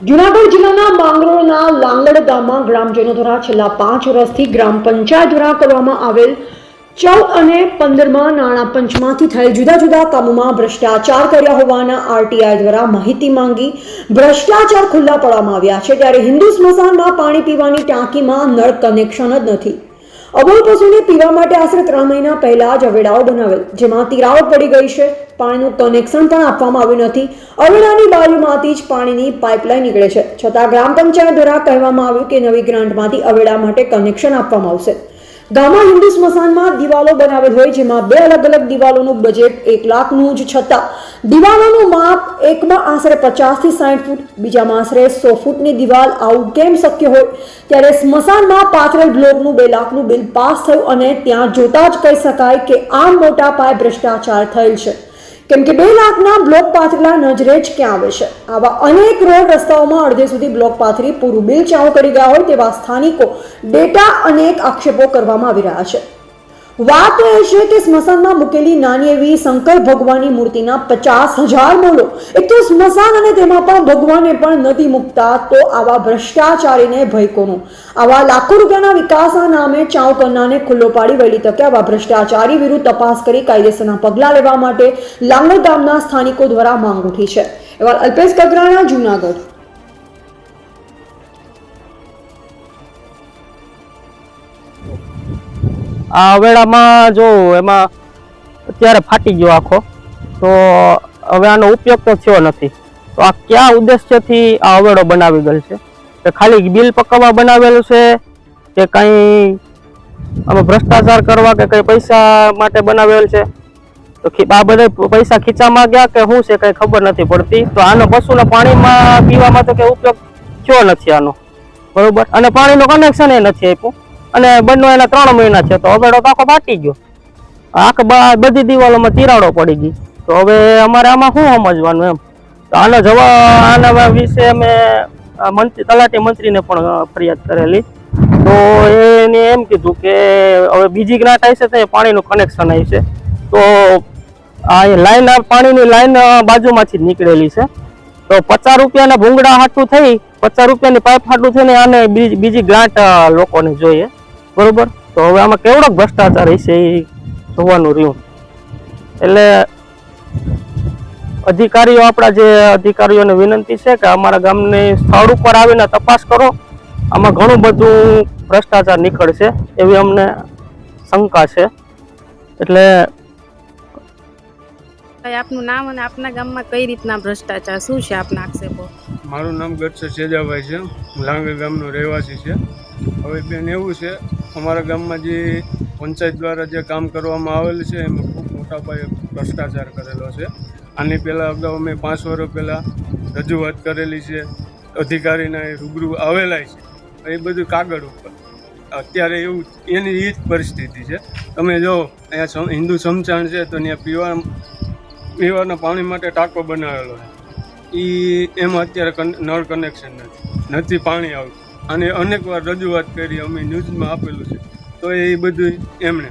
જુનાગઢ જિલ્લાના માંગરોળના લાંગડ ગામમાં ગ્રામજનો દ્વારા છેલ્લા પાંચ વર્ષથી ગ્રામ પંચાયત દ્વારા કરવામાં આવેલ ચૌદ અને પંદરમાં નાણાં પંચમાંથી થયેલ જુદા જુદા કામોમાં ભ્રષ્ટાચાર કર્યા હોવાના આરટીઆઈ દ્વારા માહિતી માંગી ભ્રષ્ટાચાર ખુલ્લા પાડવામાં આવ્યા છે. ત્યારે હિન્દુ સ્મશાનમાં પાણી પીવાની ટાંકીમાં નળ કનેક્શન જ નથી. અબોલ પશુને પીવા માટે આશરે ત્રણ મહિના પહેલા જ અવેડાઓ બનાવેલ, જેમાં તિરાડ પડી ગઈ છે. પાણીનું કનેક્શન પણ આપવામાં આવ્યું નથી. અવેડાની બાજુમાંથી જ પાણીની પાઇપલાઇન નીકળે છે. છતાં ગ્રામ પંચાયત દ્વારા કહેવામાં આવ્યું કે નવી ગ્રાન્ટમાંથી અવેડા માટે કનેક્શન આપવામાં આવશે. ગામમાં હિન્દુ સ્મશાનમાં દિવાલો બનાવેલ હોય, જેમાં બે અલગ અલગ દિવાલોનું બજેટ એક લાખનું જ છતાં, દિવાલોનું માપ એકમાં આશરે પચાસથી સાઠ ફૂટ, બીજામાં આશરે સો ફૂટની દિવાલ આવું કેમ શક્ય હોય? ત્યારે સ્મશાનમાં પાથરેલ બ્લોકનું બે લાખનું બિલ પાસ થયું અને ત્યાં જોતા જ કહી શકાય કે આમ મોટા પાયે ભ્રષ્ટાચાર થયેલ છે. કેમ કે બે લાખના બ્લોક પાથરેલા નજરે જ ક્યાં આવે છે? આવા અનેક રોડ રસ્તાઓમાં અડધે સુધી બ્લોક પાથરી પૂરું બિલ ચાઉ કરી ગયા હોય તેવા સ્થાનિકો ડેટા અનેક આક્ષેપો કરવામાં આવી રહ્યા છે. વાત એ છે કે સ્મશાનમાં મૂકેલી નાની એવી શંકર ભગવાનની મૂર્તિના પચાસ હજાર મોલો. એક તો સ્મશાન અને તેમાં પણ ભગવાને પણ નથી મૂકતા, તો આવા ભ્રષ્ટાચારીને ભય કોનો? આવા લાખો રૂપિયાના વિકાસના નામે ચાઉ કરનારને ખુલ્લો પાડી વહેલી તકે આવા ભ્રષ્ટાચારી વિરુદ્ધ તપાસ કરી કાયદેસરના પગલાં લેવા માટે લાંગડ ગામના સ્થાનિકો દ્વારા માંગ ઉઠી છે. એવા અલ્પેશ કગરાણા, જુનાગઢ. આ અવેડામાં જો એમાં અત્યારે ફાટી ગયો આખો, તો હવે આનો ઉપયોગ તો થયો નથી. તો આ કયા ઉદ્દેશ્યથી આ અવેડો બનાવી ગયેલ છે? કે ખાલી બિલ પકવવા બનાવેલું છે, કે કંઈ આમાં ભ્રષ્ટાચાર કરવા કે કંઈ પૈસા માટે બનાવેલ છે? તો આ બધા પૈસા ખીચામાં ગયા કે શું છે કંઈ ખબર નથી પડતી. તો આનો પશુના પાણીમાં પીવામાં તો કે ઉપયોગ થયો નથી આનો. બરોબર? અને પાણીનું કનેક્શન એ નથી આપ્યું. અને બંને એના ત્રણ મહિના છે, તો હવે તો આખો ફાટી ગયો. આખ બધી દિવાલોમાં તિરાડો પડી ગઈ. તો હવે અમારે આમાં શું સમજવાનું એમ? તો આનો જવાબ આના વિશે અમે મંત્રી, તલાટી મંત્રીને પણ ફરિયાદ કરેલી. તો એને એમ કીધું કે હવે બીજી ગ્રાન્ટ આવશે તો એ પાણીનું કનેક્શન આવશે તો આ લાઈન પાણીની લાઈન બાજુમાંથી નીકળેલી છે. તો પચાસ રૂપિયાના ભૂંગળા હાટું થઈ, પચાસ રૂપિયાની પાઇપ હાટું થઈને આને બીજી ગ્રાન્ટ લોકોને જોઈએ. બરોબર? તો હવે આમાં કેવડો ભ્રષ્ટાચાર હશે એ જોવાનું રહ્યું. એટલે અધિકારીઓ આપણા જે અધિકારીઓને વિનંતી છે કે અમારા ગામની સ્થળ ઉપર આવીને તપાસ કરો. આમાં ઘણું બધું ભ્રષ્ટાચાર નીકળશે એવી અમને શંકા છે. એટલે આપનું નામ અને આપના ગામમાં કઈ રીતના ભ્રષ્ટાચાર? શું છે આપના આક્ષેપો? મારું નામ ગઢસે સેજાભાઈ છે. હું લાંગા ગામનો રહેવાસી છે. હવે બેન એવું છે અમારા ગામમાં જે પંચાયત દ્વારા જે કામ કરવામાં આવેલ છે, એમાં ખૂબ મોટા પાયે ભ્રષ્ટાચાર કરેલો છે. આની પહેલાં અગાઉ અમે પાંચ વર્ષ પહેલાં રજૂઆત કરેલી છે, અધિકારીના એ રૂબરૂ આવેલા છે. એ બધું કાગળ ઉપર. અત્યારે એવું એની એ જ પરિસ્થિતિ છે. તમે જો, અહીંયા હિન્દુ સમચાણ છે, તો ત્યાં પીવા, પીવાના પાણી માટે ટાંકો બનાવેલો છે. એ એમાં અત્યારે નળ કનેક્શન નથી. નથી પાણી આવતું. અને અનેક વાર રજૂઆત કરી અમે ન્યૂઝમાં આપેલું છે. તો એ બધું એમણે